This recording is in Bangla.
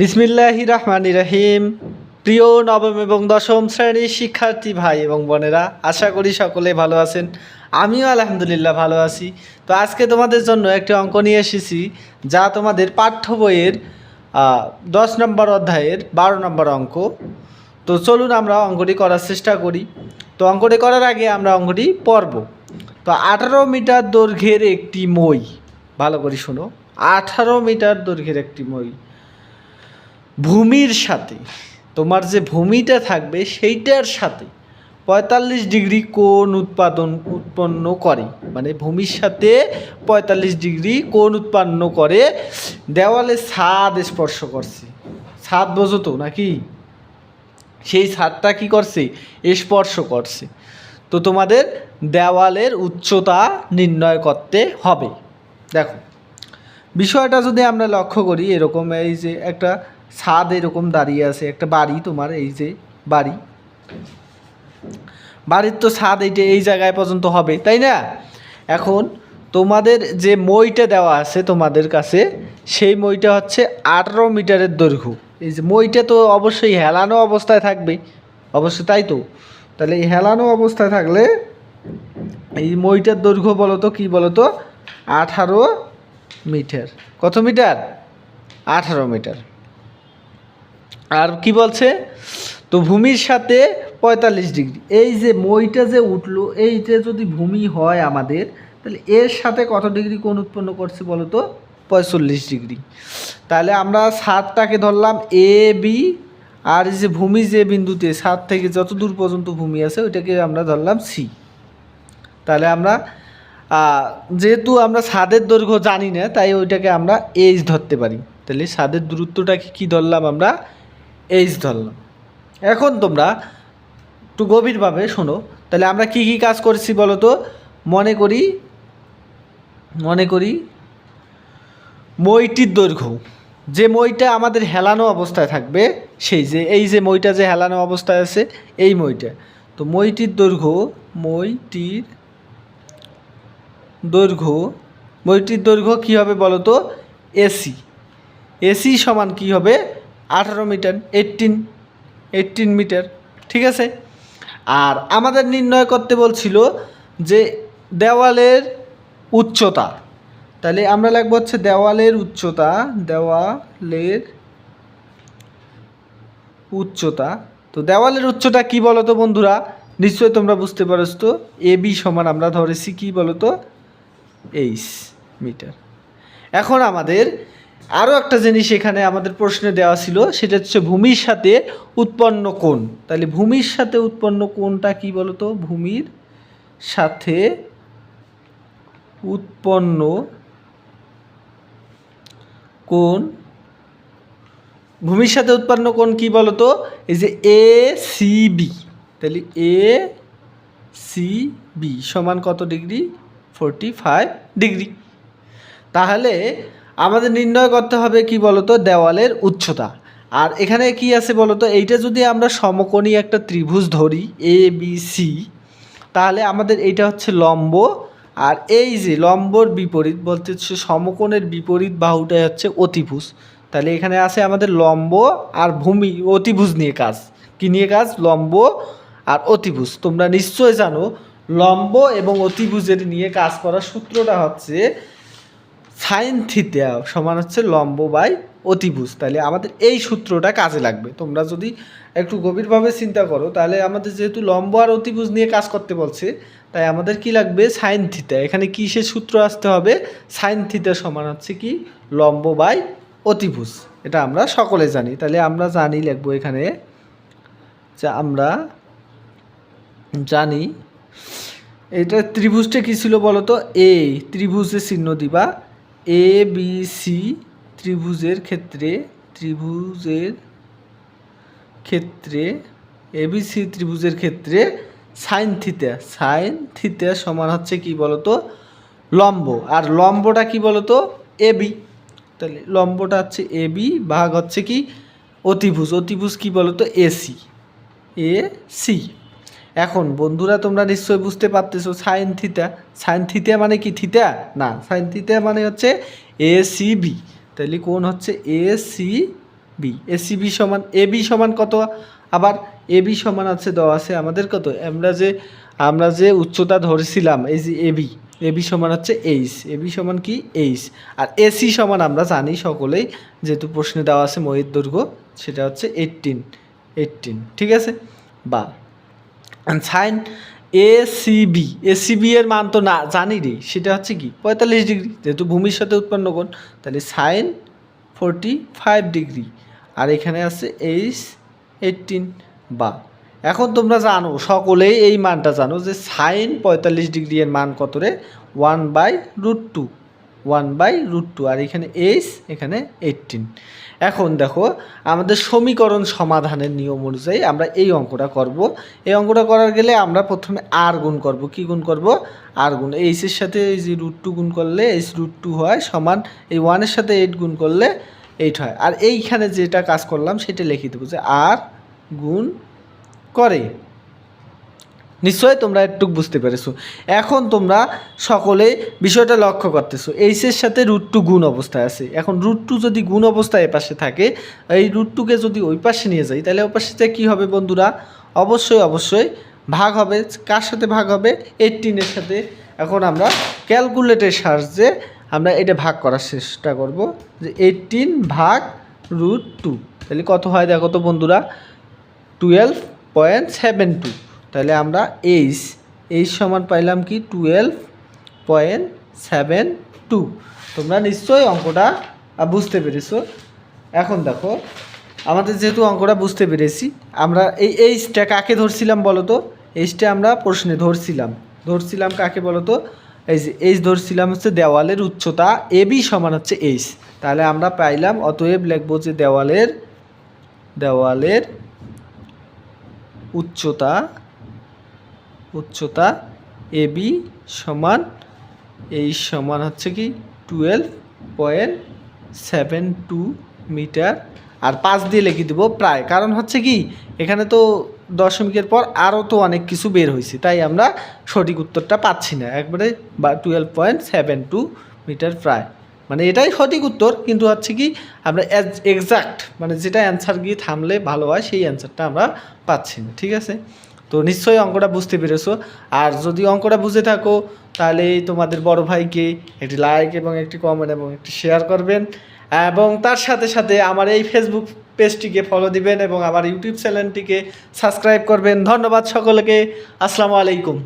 বিসমিল্লাহি রহমান রাহিম। প্রিয় নবম এবং দশম শ্রেণির শিক্ষার্থী ভাই এবং বোনেরা, আশা করি সকলে ভালো আছেন। আমিও আলহামদুলিল্লাহ ভালো আছি। তো আজকে তোমাদের জন্য একটি অঙ্ক নিয়ে এসেছি, যা তোমাদের পাঠ্য বইয়ের দশ নম্বর অধ্যায়ের বারো নম্বর অঙ্ক। তো চলুন আমরা অঙ্কটি করার চেষ্টা করি। তো অঙ্কটি করার আগে আমরা অঙ্কটি পড়ব। তো আঠারো মিটার দৈর্ঘ্যের একটি মই, ভালো করে শোনো। আঠারো মিটার দৈর্ঘ্যের একটি মই। ভূমির সাথে, তোমার যে ভূমিটা থাকবে সেইটার সাথে পঁয়তাল্লিশ ডিগ্রি কোণ উৎপাদন উৎপন্ন করে। মানে ভূমির সাথে পঁয়তাল্লিশ ডিগ্রি কোণ উৎপন্ন করে, দেওয়ালে ছাদ স্পর্শ করছে। ছাদ বোঝো তো নাকি? সেই ছাদটা কি করছে? স্পর্শ করছে। তো তোমাদের দেওয়ালের উচ্চতা নির্ণয় করতে হবে। দেখো, বিষয়টা যদি আমরা লক্ষ্য করি, এরকম এই যে একটা ছাদ এরকম দাঁড়িয়ে আছে, একটা বাড়ি তোমার, এই যে বাড়ি। বাড়ির তো ছাদ এইটা এই জায়গায় পর্যন্ত হবে, তাই না? এখন তোমাদের যে মইটা দেওয়া আছে তোমাদের কাছে, সেই মইটা হচ্ছে আঠারো মিটারের দৈর্ঘ্য। এই যে মইটা তো অবশ্যই হেলানো অবস্থায় থাকবে অবশ্যই তাই তো। তাহলে এই হেলানো অবস্থায় থাকলে এই মইটার দৈর্ঘ্য বলো তো, কী বলো তো? আঠারো মিটার। কত মিটার? আঠারো মিটার। আর কি বলছে? তো ভূমির সাথে পঁয়তাল্লিশ ডিগ্রি। এই যে মইটা যে উঠল, এইটা যদি ভূমি হয় আমাদের, তাহলে এর সাথে কত ডিগ্রি কোণ উৎপন্ন করছে বলো তো? পঁয়তাল্লিশ ডিগ্রি। তাহলে আমরা সাতটাকে ধরলাম এ বি, আর যে ভূমি যে বিন্দুতে, সাত থেকে যত দূর পর্যন্ত ভূমি আছে, ওইটাকে আমরা ধরলাম সি। তাহলে আমরা যেহেতু আমরা ছাদের দৈর্ঘ্য জানি না, তাই ওইটাকে আমরা এইচ ধরতে পারি। তাহলে ছাদের দূরত্বটাকে কী ধরলাম আমরা? এইচ ধরলাম। এখন তোমরা একটু গভীরভাবে শোনো, তাহলে আমরা কি কি কাজ করছি বলো তো? মনে করি মনে করি মইটির দৈর্ঘ্য। যে মইটা আমাদের হেলানো অবস্থায় থাকবে, সেই যে, এই যে মইটা যে হেলানো অবস্থায় আছে, এই মইটা। তো মইটির দৈর্ঘ্য মইটির দৈর্ঘ্য মইটির দৈর্ঘ্য কী হবে বলো তো? এসি। এসি সমান কী হবে? আঠারো মিটার এইটিন এইটিন মিটার, ঠিক আছে? আর আমাদের নির্ণয় করতে বলছিল যে দেওয়ালের উচ্চতা, তাহলে আমরা লাগবো হচ্ছে দেওয়ালের উচ্চতা দেওয়ালের উচ্চতা, তো দেওয়ালের উচ্চতা কি বলো তো বন্ধুরা? নিশ্চয়ই তোমরা বুঝতে পারছ তো এ বি সমান আমরা ধরেছি কি বলো তো এইস মিটার। এখন আমাদের আরও একটা জিনিস এখানে আমাদের প্রশ্নে দেওয়া ছিল, সেটা হচ্ছে ভূমির সাথে উৎপন্ন কোণ। তাহলে ভূমির সাথে উৎপন্ন কোণটা কি বলতো? ভূমির সাথে উৎপন্ন কোণ। ভূমির সাথে উৎপন্ন কোণ কি বলতো? এই যে এ সি বি তাহলে এ সি বি সমান কত ডিগ্রি? Forty five degree. তাহলে আমাদের নির্ণয় করতে হবে কি বলতো? দেওয়ালের উচ্চতা। আর এখানে কি আছে বলতো? এইটা যদি আমরা সমকোণী একটা ত্রিভুজ ধরি এ বি সি তাহলে আমাদের এইটা হচ্ছে লম্ব। আর এই যে লম্বর বিপরীত বলতে হচ্ছে সমকোণের বিপরীত বাহুটাই হচ্ছে অতিভুজ। তাহলে এখানে আছে আমাদের লম্ব আর ভূমি, অতিভুজ নিয়ে কাজ। কি নিয়ে কাজ? লম্ব আর অতিভুজ। তোমরা নিশ্চয় জানো, লম্ব এবং অতিভুজের নিয়ে কাজ করার সূত্রটা হচ্ছে সাইন থিটা সমান হচ্ছে লম্ব বাই অতিভুজ। তাহলে আমাদের এই সূত্রটা কাজে লাগবে। তোমরা যদি একটু গভীরভাবে চিন্তা করো, তাহলে আমাদের যেহেতু লম্ব আর অতিভুজ নিয়ে কাজ করতে বলছে, তাই আমাদের কি লাগবে? সাইন থিটা এখানে কিসের সূত্র আসতে হবে? সাইন থিটা সমান হচ্ছে কি? লম্ব বাই অতিভুজ। এটা আমরা সকলে জানি। তাহলে আমরা জানি, লিখব এখানে, যে আমরা জানি এটা ত্রিভুজটা কী ছিল বলো তো এ ত্রিভুজের চিহ্ন দিবা। এ বি সি ত্রিভুজের ক্ষেত্রে ত্রিভুজের ক্ষেত্রে এ বি সি ত্রিভুজের ক্ষেত্রে সাইন থিতা সাইন থিতা সমান হচ্ছে কি বলতো? লম্ব। আর লম্বটা কি বলতো? বি তাহলে লম্বটা হচ্ছে এ বি ভাগ হচ্ছে কি? অতিভুজ। অতিভুজ কি বলতো? এসি এ সি এখন, বন্ধুরা, তোমরা নিশ্চয়ই বুঝতে পারতেছো সাইন থিতা সাইন থিতা মানে কি থিতা না সাইন থিতা মানে হচ্ছে এ সি বি তাহলে কোন হচ্ছে? A C B AC B সমান এ বি সমান কত? আবার এ বি সমান আছে, দেওয়া আছে আমাদের কত? আমরা যে আমরা যে উচ্চতা ধরেছিলাম, এই যে এ বি এ বি সমান হচ্ছে এইচ এ বি সমান কি? এইচ আর এসি সমান আমরা জানি সকলেই, যেহেতু প্রশ্নে দেওয়া আছে ময়ের দৈর্ঘ্য সেটা হচ্ছে এইটিন এইটিন ঠিক আছে? বা সাইন এ সিবি এসিবি এর মান তো না জানি রে সেটা হচ্ছে কি? পঁয়তাল্লিশ ডিগ্রি। যেহেতু ভূমির সাথে উৎপন্ন কোণ, তাহলে সাইন ফোরটি ফাইভ ডিগ্রি। আর এখানে আছে এইচ এইটিন বা এখন তোমরা জানো, সকলেই এই মানটা জানো যে সাইন পঁয়তাল্লিশ ডিগ্রি এর মান কত রে? One by root two one by root two, আর এখানে এইচ, এখানে এইটিন এখন দেখো, আমাদের সমীকরণ সমাধানের নিয়ম অনুযায়ী আমরা এই অঙ্কটা করব। এই অঙ্কটা করার গেলে আমরা প্রথমে আর গুণ করব। কি গুণ করব? আর গুণ। এইচের সাথে এই যে রুট টু গুণ করলে এইচ রুট টু হয় সমান, এই ওয়ানের সাথে এইট গুণ করলে এইট হয়। আর এইখানে যেটা কাজ করলাম সেটা লিখে দেবো যে আর গুণ করে। নিশ্চয়ই তোমরা একটু বুঝতে পেরেছ। এখন তোমরা সকলে বিষয়টা লক্ষ্য করতেছো। এইচের সাথে রুট টু গুণ অবস্থায় আছে। এখন রুট টু যদি গুণ অবস্থায় এপাশে থাকে, এই রুট টুকে যদি ওই পাশে নিয়ে যাই, তাহলে ওই পাশে কী হবে বন্ধুরা? অবশ্যই অবশ্যই ভাগ হবে। কার সাথে ভাগ হবে? এইটিনের সাথে। এখন আমরা ক্যালকুলেটের সাহায্যে আমরা এটা ভাগ করার চেষ্টা করব যে এইটিন ভাগ রুট টু তাহলে কত হয় দেখো তো বন্ধুরা? টুয়েলভ পয়েন্ট সেভেন টু তাহলে আমরা এইচ এইচ সমান পাইলাম কি টুয়েলভ পয়েন্ট সেভেন টু তোমরা নিশ্চয়ই অঙ্কটা বুঝতে পেরেছ। এখন দেখো, আমাদের যেহেতু অঙ্কটা বুঝতে পেরেছি, আমরা এই এইচটা কাকে ধরছিলাম বলো তো এইচটা আমরা প্রশ্নে ধরছিলাম। ধরছিলাম কাকে বলো তো এই যে এইচ ধরছিলাম হচ্ছে দেওয়ালের উচ্চতা এ বি সমান হচ্ছে এইচ তাহলে আমরা পাইলাম, অতএব লিখব যে দেওয়ালের দেওয়ালের উচ্চতা উচ্চতা এ বি সমান, এই সমান হচ্ছে কি twelve point seven two metre. আর পাঁচ দিয়ে লিখে দেবো প্রায়? কারণ হচ্ছে কি, এখানে তো দশমিকের পর আরও তো অনেক কিছু বের হয়েছে, তাই আমরা সঠিক উত্তরটা পাচ্ছি না। একবারে বা twelve point seven two metre প্রায়। মানে এটাই সঠিক উত্তর, কিন্তু হচ্ছে কি আমরা এক্সাক্ট মানে যেটা অ্যান্সার গিয়ে থামলে ভালো হয়, সেই অ্যান্সারটা আমরা পাচ্ছি না, ঠিক আছে? তো নিশ্চয়ই অঙ্কটা বুঝতে পেরেছ। আর যদি অঙ্কটা বুঝে থাকো তাহলে তোমাদের বড় ভাইকে একটি লাইক এবং একটি কমেন্ট এবং একটি শেয়ার করবেন। এবং তার সাথে সাথে আমার এই ফেসবুক পেজটিকে ফলো দিবেন এবং আমার ইউটিউব চ্যানেলটিকে সাবস্ক্রাইব করবেন। ধন্যবাদ সকলকে। আসসালামু আলাইকুম।